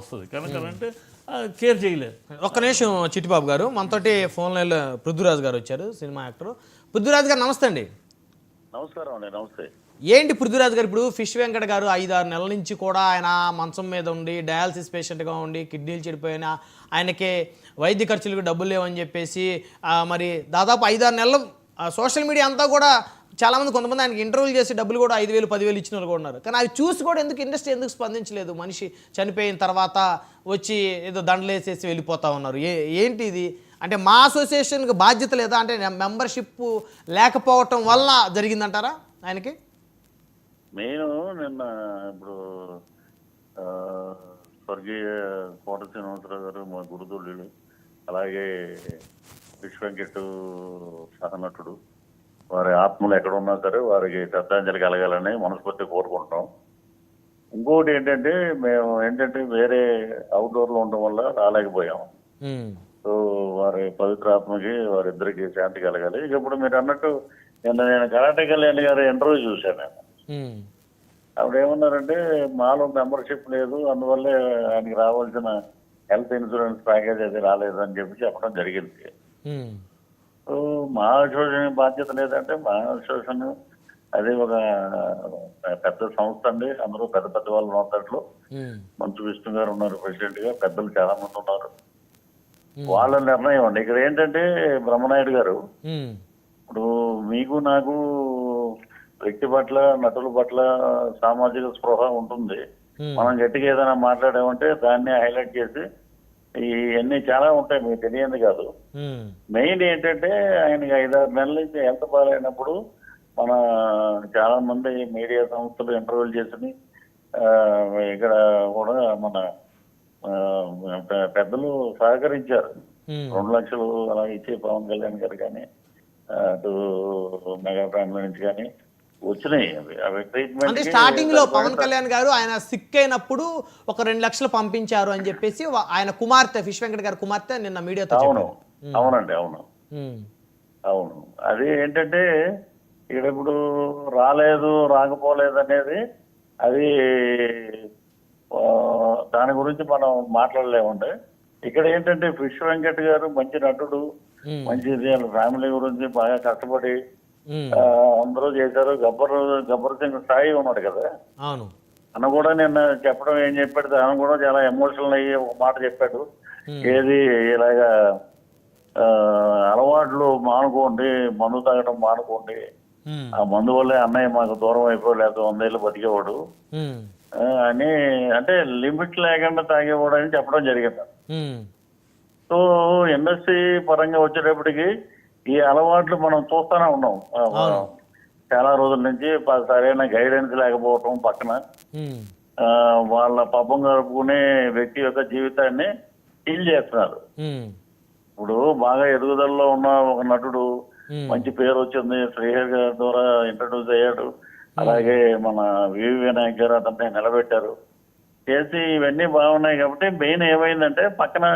వస్తుంది. కనుక అంటే కేర్ చేయలేదు ఒక్క నిమిషం చిట్టిబాబు గారు మనతోటి ఫోన్ లైన్లో పృథ్వీరాజు గారు వచ్చారు సినిమా యాక్టర్. పృథ్వీరాజు గారు నమస్తే అండి. నమస్కారం అండి నమస్తే. ఏంటి పృథ్వీరాజు గారు ఇప్పుడు? ఫిష్ వెంకట గారు ఐదు ఆరు నెలల నుంచి కూడా ఆయన మంచం మీద ఉండి డయాలసిస్ పేషెంట్గా ఉండి కిడ్నీలు చెడిపోయినా ఆయనకి వైద్య ఖర్చులకు డబ్బులు లేవని చెప్పేసి మరి దాదాపు ఐదారు నెలలు సోషల్ మీడియా అంతా కూడా చాలామంది కొంతమంది ఆయనకి ఇంటర్వ్యూలు చేసి డబ్బులు కూడా ఐదు వేలు పదివేలు ఇచ్చిన వాళ్ళు కూడా ఉన్నారు. కానీ అవి చూసి కూడా ఎందుకు ఇండస్ట్రీ ఎందుకు స్పందించలేదు? మనిషి చనిపోయిన తర్వాత వచ్చి ఏదో దండలేసేసి వెళ్ళిపోతా ఉన్నారు. ఏ ఏంటి ఇది? అంటే మా అసోసియేషన్కి బాధ్యత లేదా? అంటే మెంబర్షిప్ లేకపోవటం వల్ల జరిగిందంటారా ఆయనకి? నేను నిన్న ఇప్పుడు స్వర్గీయ కోట శ్రీనివాసరావు గారు మా గురుతుల్యుడు అలాగే విశ్వంకెట్టు సహనటుడు వారి ఆత్మలు ఎక్కడ ఉన్నా సరే వారికి శ్రద్ధాంజలి కలగాలని మనస్ఫూర్తి కోరుకుంటున్నాం ఇంకోటి ఏంటంటే మేము ఏంటంటే వేరే అవుట్డోర్లో ఉండడం వల్ల రాలేకపోయాం. ఉమ్. సో వారి పవిత్ర ఆత్మకి వారిద్దరికి శాంతి కలగాలి. ఇక ఇప్పుడు మీరు అన్నట్టు నిన్న నేను కరాటే కళ్యాణ్ గారి ఇంటర్వ్యూ చూశాను నేను. ఆవిడ ఏమన్నారంటే మాలో మెంబర్షిప్ లేదు అందువల్ల ఆయనకి రావాల్సిన హెల్త్ ఇన్సూరెన్స్ ప్యాకేజ్ అది రాలేదు అని చెప్పి చెప్పడం జరిగింది. ఉమ్. సో మా అసోసియేషన్ బాధ్యత లేదంటే మా అసోసియేషన్ అది ఒక పెద్ద సంస్థ అండి అందరూ పెద్ద పెద్ద వాళ్ళు ఉమ్. మంచు విష్ణు గారు ఉన్నారు ప్రెసిడెంట్గా పెద్దలు చాలా మంది ఉన్నారు వాళ్ళ నిర్ణయం అండి ఇక్కడ ఏంటంటే బ్రహ్మనాయుడు గారు. ఇప్పుడు మీకు నాకు వ్యక్తి పట్ల నటుల పట్ల సామాజిక స్పృహ ఉంటుంది. మనం గట్టిగా ఏదైనా మాట్లాడామంటే దాన్ని హైలైట్ చేసి ఇవన్నీ చాలా ఉంటాయి మీకు తెలియంది కాదు. మెయిన్ ఏంటంటే ఆయనకి ఐదారు నెలల నుంచి హెల్త్ బాగాలేనప్పుడు మన చాలా మంది మీడియా సంస్థలు ఇంటర్వ్యూలు చేసి ఇక్కడ కూడా మన పెద్దలు సహకరించారు. రెండు లక్షలు అలా ఇచ్చి పవన్ కళ్యాణ్ గారు కానీ అటు మెగా ఫ్యామిలీ నుంచి కానీ వచ్చినాయి. అవి అవి ట్రీట్మెంట్ అంటే స్టార్టింగ్లో పవన్ కళ్యాణ్ గారు ఆయన సిక్ అయినప్పుడు ఒక రెండు లక్షలు పంపించారు అని చెప్పేసి ఆయన కుమార్తె ఫిష్ వెంకట్ గారి కుమార్తె నిన్న మీడియాతో అవును. అవునండి అవును. అవును. అది ఏంటంటే ఇక్కడ ఇప్పుడు రాలేదు రాకపోలేదు అనేది అది దాని గురించి మనం మాట్లాడలేమండి. ఇక్కడ ఏంటంటే ఫిష్ వెంకట్ గారు మంచి నటుడు. మంచి ఫ్యామిలీ గురించి బాగా కష్టపడి అందరూ చేశారు. గబ్బర్ గబ్బర్ సింగ్ స్థాయి ఉన్నాడు కదా. అవును. అన్న కూడా నిన్న చెప్పడం ఏం చెప్పాడు? ఆయన కూడా చాలా ఎమోషనల్ అయ్యి ఒక మాట చెప్పాడు. ఏది ఇలాగా అలవాట్లు మానుకోండి మందు తాగడం మానుకోండి. ఆ మందు వల్లే అన్నయ్య మాకు దూరం అయిపోలేదు వందేళ్ళు బతికేవాడు. అని అంటే లిమిట్ లేకుండా తాగేవాడు అని చెప్పడం జరిగింది. సో ఇండస్ట్రీ పరంగా వచ్చేటప్పటికి ఈ అలవాట్లు మనం చూస్తూనే ఉన్నాం. చాలా రోజుల నుంచి సరైన గైడెన్స్ లేకపోవటం పక్కన. వాళ్ళ పాపం గడుపుకునే వ్యక్తి యొక్క జీవితాన్ని హీల్ చేస్తున్నారు. ఇప్పుడు బాగా ఎదుగుదలలో ఉన్న ఒక నటుడు. మంచి పేరు వచ్చింది శ్రీహర్ గారి ద్వారా ఇంట్రడ్యూస్ అయ్యాడు. అలాగే మన వివి వినాయక్ గారు అతన్ని నిలబెట్టారు. చేసి ఇవన్నీ బాగున్నాయి కాబట్టి మెయిన్ ఏమైందంటే పక్కన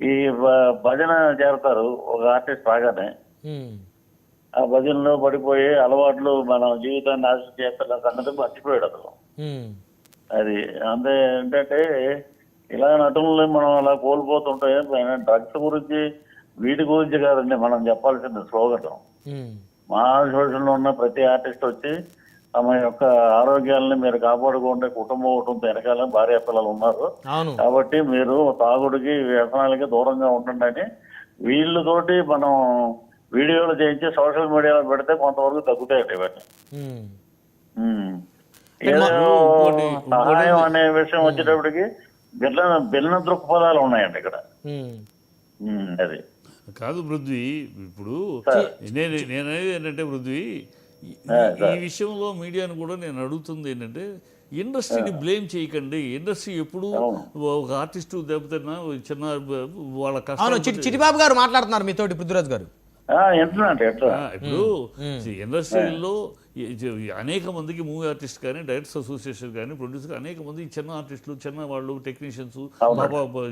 ఈ భజన చేరతారు ఒక ఆర్టిస్ట్ రాగానే. ఆ భజనలో పడిపోయి అలవాట్లు మన జీవితాన్ని నాశనం చేస్తున్న సంగతి మర్చిపోయాడు అతను. అది అంతే ఏంటంటే ఇలా నటుల్ని మనం అలా కోల్పోతుంటే డ్రగ్స్ గురించి వీటి గురించి కాదండి మనం చెప్పాల్సింది స్లోగన్ ఉమ్. మా లో ఉన్న ప్రతి ఆర్టిస్ట్ వచ్చి తమ యొక్క ఆరోగ్యాలని మీరు కాపాడుకోండి. కుటుంబం కుటుంబం వెనకాల భార్య పిల్లలు ఉన్నారు. అవును. కాబట్టి మీరు తాగుడికి వ్యసనాలకి దూరంగా ఉండండి అని వీళ్ళతోటి మనం వీడియోలు చేయించి సోషల్ మీడియాలో పెడితే కొంతవరకు తగ్గుతాయండి ఇవన్నీ. ఏదో సహాయం అనే విషయం వచ్చేటప్పటికి భిన్న భిన్న దృక్పథాలు ఉన్నాయండి ఇక్కడ. అది. కాదు పృథ్వీ ఇప్పుడు. నేను నేననేది ఏంటంటే పృథ్వీ ఈ- విషయంలో మీడియాను కూడా నేను అడుగుతుంది ఏంటంటే ఇండస్ట్రీని బ్లేమ్ చేయకండి. ఇండస్ట్రీ ఎప్పుడు. ఒక ఆర్టిస్టు దెబ్బతిన్నా చిన్న వాళ్ళ కష్టం చిట్టి చిట్టిబాబు గారు మాట్లాడుతున్నారు మీతోటి పృథ్వీరాజ్ గారు. ఇప్పుడు ఇండస్ట్రీలో అనేక మందికి మూవీ ఆర్టిస్ట్ కానీ డైరెక్టర్స్ అసోసియేషన్ కానీ ప్రొడ్యూసర్ అనేక మంది చిన్న ఆర్టిస్టులు చిన్న వాళ్ళు టెక్నీషియన్స్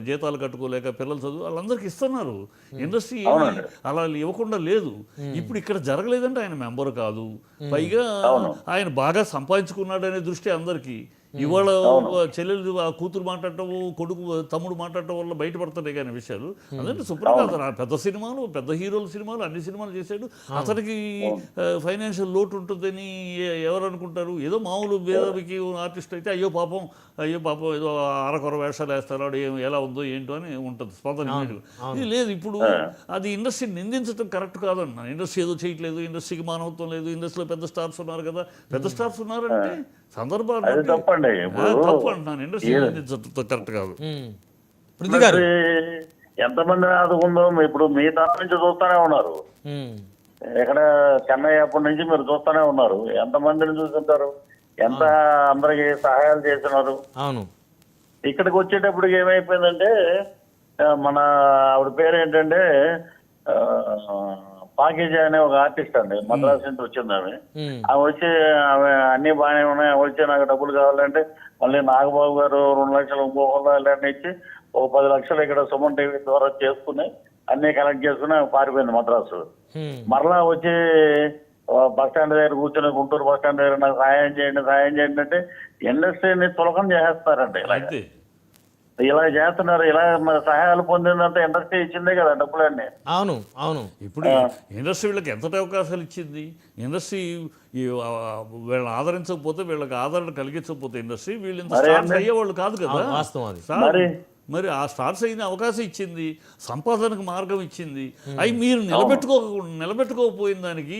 జీతాలు కట్టుకోలేక పిల్లలు చదువు వాళ్ళందరికీ ఇస్తున్నారు. ఇండస్ట్రీ ఏమీ అలా ఇవ్వకుండా లేదు. ఇప్పుడు ఇక్కడ జరగలేదంటే ఆయన మెంబర్ కాదు. పైగా ఆయన బాగా సంపాదించుకున్నాడు అనే దృష్టి అందరికీ. ఇవాళ చెల్లెలు కూతురు మాట్లాడటం కొడుకు తమ్ముడు మాట్లాడటం వల్ల బయటపడుతున్నాయి కానీ విషయాలు. అదంటే సుప్రభాత్ రా- పెద్ద సినిమాలు పెద్ద హీరోల సినిమాలు అన్ని సినిమాలు చేశాడు. అతనికి ఫైనాన్షియల్ లోటు ఉంటుందని ఎవరు అనుకుంటారు? ఏదో మామూలు వేదవికి ఆర్టిస్ట్ అయితే అయ్యో పాపం అయ్యో పాపం ఏదో అరకొర వేషాలు ఏం- ఎలా ఉందో ఏంటో అని ఉంటుంది స్పందన. ఇది లేదు ఇప్పుడు అది ఇండస్ట్రీ నిందించడం కరెక్ట్ కాదన్న. ఇండస్ట్రీ ఏదో చేయట్లేదు ఇండస్ట్రీకి మానవత్వం లేదు ఇండస్ట్రీలో పెద్ద స్టార్స్ ఉన్నారు కదా. పెద్ద స్టార్స్ ఉన్నారంటే సందర్భాలు తప్పండి. తప్పు అంటున్నాను ఇండస్ట్రీ కరెక్ట్ కాదు. ఎంతమందిని ఆదుకుందో ఇప్పుడు మీ తరఫు నుంచి చూస్తూనే ఉన్నారు. ఉమ్. ఎక్కడ చెన్నై అప్పటి నుంచి మీరు చూస్తూనే ఉన్నారు. ఎంతమందిని చూస్తుంటారు ఎంత అందరికి సహాయాలు చేస్తున్నారు? అవును. ఇక్కడికి వచ్చేటప్పటికి ఏమైపోయిందంటే మన ఆవిడ పేరు ఏంటంటే ఆ, పాకేజీ అనే ఒక ఆర్టిస్ట్ అండి మద్రాసు నుంచి వచ్చింది ఆమె. ఆమె వచ్చి ఆమె అన్ని బాగానే ఉన్నాయి వచ్చి నాకు డబ్బులు కావాలంటే మళ్ళీ నాగబాబు గారు రెండు లక్షలు ఇంకొక ఇలాంటి ఇచ్చి ఒక పది లక్షలు ఇక్కడ సుమన్ టీవీ ద్వారా చేసుకుని అన్ని కలెక్ట్ చేసుకుని పారిపోయింది మద్రాసు. మరలా వచ్చి బస్ స్టాండ్ దగ్గర కూర్చొని గుంటూరు బస్ స్టాండ్ దగ్గర నాకు సహాయం చేయండి సహాయం చేయండి అంటే ఇండస్ట్రీని తులకం చేసేస్తారండి. ఇలా చేస్తున్నారు ఇలా సహాయాలు పొందిందంటే ఇండస్ట్రీ ఇచ్చిందే కదా డబ్బులన్నీ. అవును అవును. ఇప్పుడు ఇండస్ట్రీ వీళ్ళకి ఎంత అవకాశాలు ఇచ్చింది? ఇండస్ట్రీ వీళ్ళని ఆదరించకపోతే వీళ్ళకి ఆదరణ కలిగించకపోతే ఇండస్ట్రీ వీళ్ళు ఇంత స్టార్స్. అయ్యేవాళ్ళు కాదు కదా? వాస్తవం అది. సార్, మరి? మరి ఆ స్టార్స్ అయిన అవకాశం ఇచ్చింది సంపాదనకు మార్గం ఇచ్చింది. అవి మీరు నిలబెట్టుకో నిలబెట్టుకోకపోయిన దానికి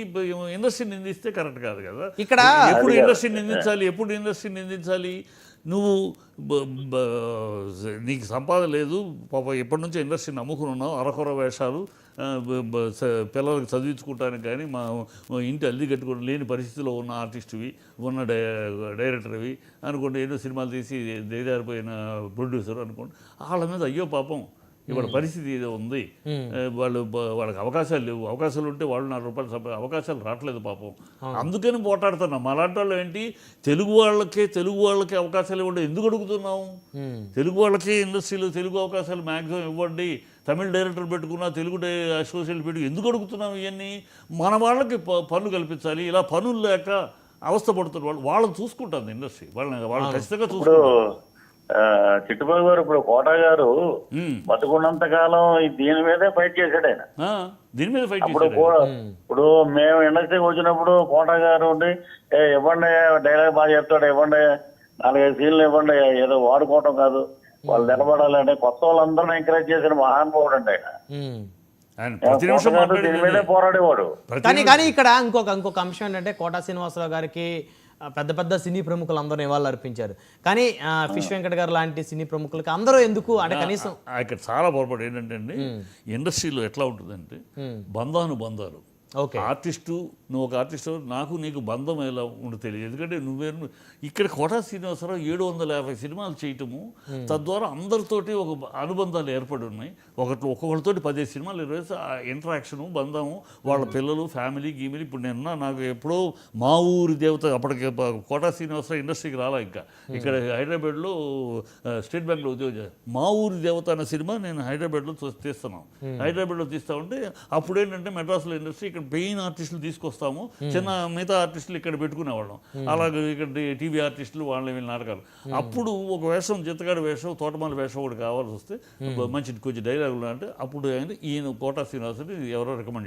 ఇండస్ట్రీ నిందిస్తే కరెక్ట్ కాదు కదా? ఇక్కడ ఎప్పుడు ఇండస్ట్రీ నిందించాలి ఎప్పుడు ఇండస్ట్రీ నిందించాలి? నువ్వు నీకు సంపాదన లేదు పాప ఎప్పటి నుంచో ఇండస్ట్రీ నమ్ముకుని ఉన్నావు అరకొర వేషాలు పిల్లలకు చదివించుకుంటానికి కానీ మా ఇంటి అల్లి కట్టుకుని లేని పరిస్థితిలో ఉన్న ఆర్టిస్ట్వి ఉన్న డై డైరెక్టర్వి అనుకోండి ఎన్నో సినిమాలు తీసి దిగజారిపోయిన ప్రొడ్యూసర్ అనుకోండి వాళ్ళ మీద అయ్యో పాపం ఇవాళ పరిస్థితి ఏదో ఉంది. వాళ్ళు వాళ్ళకి అవకాశాలు లేవు. అవకాశాలు ఉంటే వాళ్ళు నాలుగు రూపాయలు సంపా అవకాశాలు రావట్లేదు పాపం. అందుకని పోటాడుతున్నాం. అలాంటి వాళ్ళు ఏంటి? తెలుగు వాళ్ళకే తెలుగు వాళ్ళకి అవకాశాలు ఇవ్వండి. ఎందుకు అడుగుతున్నాం. తెలుగు వాళ్ళకి ఇండస్ట్రీలో తెలుగు అవకాశాలు మ్యాక్సిమం ఇవ్వండి. తమిళ డైరెక్టర్ పెట్టుకున్నా తెలుగు డై అసోసియేట్ పెట్టుకు ఎందుకు అడుగుతున్నాం ఇవన్నీ? మన వాళ్ళకి ప- పనులు కల్పించాలి. ఇలా పనులు లేక అవస్థ పడుతున్న వాళ్ళు వాళ్ళని చూసుకుంటుంది ఇండస్ట్రీ. వాళ్ళని వాళ్ళు ఖచ్చితంగా చూసుకుంటారు చిట్టుబాబు గారు ఇప్పుడు కోట గారు. బతుకున్నంత కాలం ఈ దీని మీదే ఫైట్ చేశాడు ఆయన. ఆ, దీని మీద ఫైట్ ఇప్పుడు ఇప్పుడు మేము ఇండస్ట్రీకి వచ్చినప్పుడు కోట గారు ఉండి ఏ ఇవ్వండి డైలాగ్ బాగా చెప్తాడు ఇవ్వండి నాలుగైదు సీన్లు ఇవ్వండి ఏదో వాడుకోవటం కాదు. వాళ్ళు నిలబడాలంటే కొత్త వాళ్ళందరినీ ఎంకరేజ్ చేసిన మహానుభావుడు అండి ఆయన. దీని మీదే పోరాడేవాడు. కానీ కానీ ఇక్కడ ఇంకొక ఇంకొక అంశం ఏంటంటే కోటా శ్రీనివాసరావు గారికి పెద్ద పెద్ద సినీ ప్రముఖులు అందరూ నివాళులు అర్పించారు. కానీ ఫిష్ వెంకట్ గారు లాంటి సినీ ప్రముఖులకి అందరూ ఎందుకు అంటే కనీసం ఇక్కడ చాలా పొరపాటు ఏంటంటే అండి ఇండస్ట్రీలో ఎట్లా ఉంటుందంటే బంధానుబంధాలు ఓకే. ఆర్టిస్టు నువ్వు ఒక ఆర్టిస్టు నాకు నీకు బంధం ఎలా ఉండి తెలియదు. ఎందుకంటే నువ్వే ఇక్కడ కోటా శ్రీనివాసరావు ఏడు వందల యాభై సినిమాలు చేయటము తద్వారా అందరితోటి ఒక అనుబంధాలు ఏర్పడి ఉన్నాయి. ఒకటి ఒక్కొక్కరితోటి పదిహేను సినిమాలు ఇరవై ఇంటరాక్షను బంధము వాళ్ళ పిల్లలు ఫ్యామిలీ గీమిలీ ఇప్పుడు నిన్న నాకు ఎప్పుడో మా ఊరి దేవత అప్పటికి కోటా శ్రీనివాసరావు ఇండస్ట్రీకి రాలా ఇంకా. ఇక్కడ హైదరాబాద్లో స్టేట్ బ్యాంక్లో ఉద్యోగం. మా ఊరి దేవత అన్న సినిమా నేను హైదరాబాద్లో చూ- తీస్తున్నాం హైదరాబాద్లో తీస్తా ఉంటే అప్పుడు ఏంటంటే మెడ్రాస్లో ఇండస్ట్రీ ఇక్కడ పెయిన్ ఆర్టిస్టులు తీసుకొస్తాము. చిన్న మిగతా ఆర్టిస్టులు ఇక్కడ పెట్టుకునేవాళ్ళం. అలాగే ఇక్కడ టీవీ ఆర్టిస్టులు వాళ్ళ వీళ్ళ నాటకాలు. అప్పుడు ఒక వేషం జీతగాడి వేషం తోటమాల వేషం ఒకటి కావాల్సి వస్తే మంచి కొంచెం డైలాగులు అంటే అప్పుడు ఆయన ఈయన కోటా శ్రీనివాసుని ఎవరో రికమెండ్ చేశారు.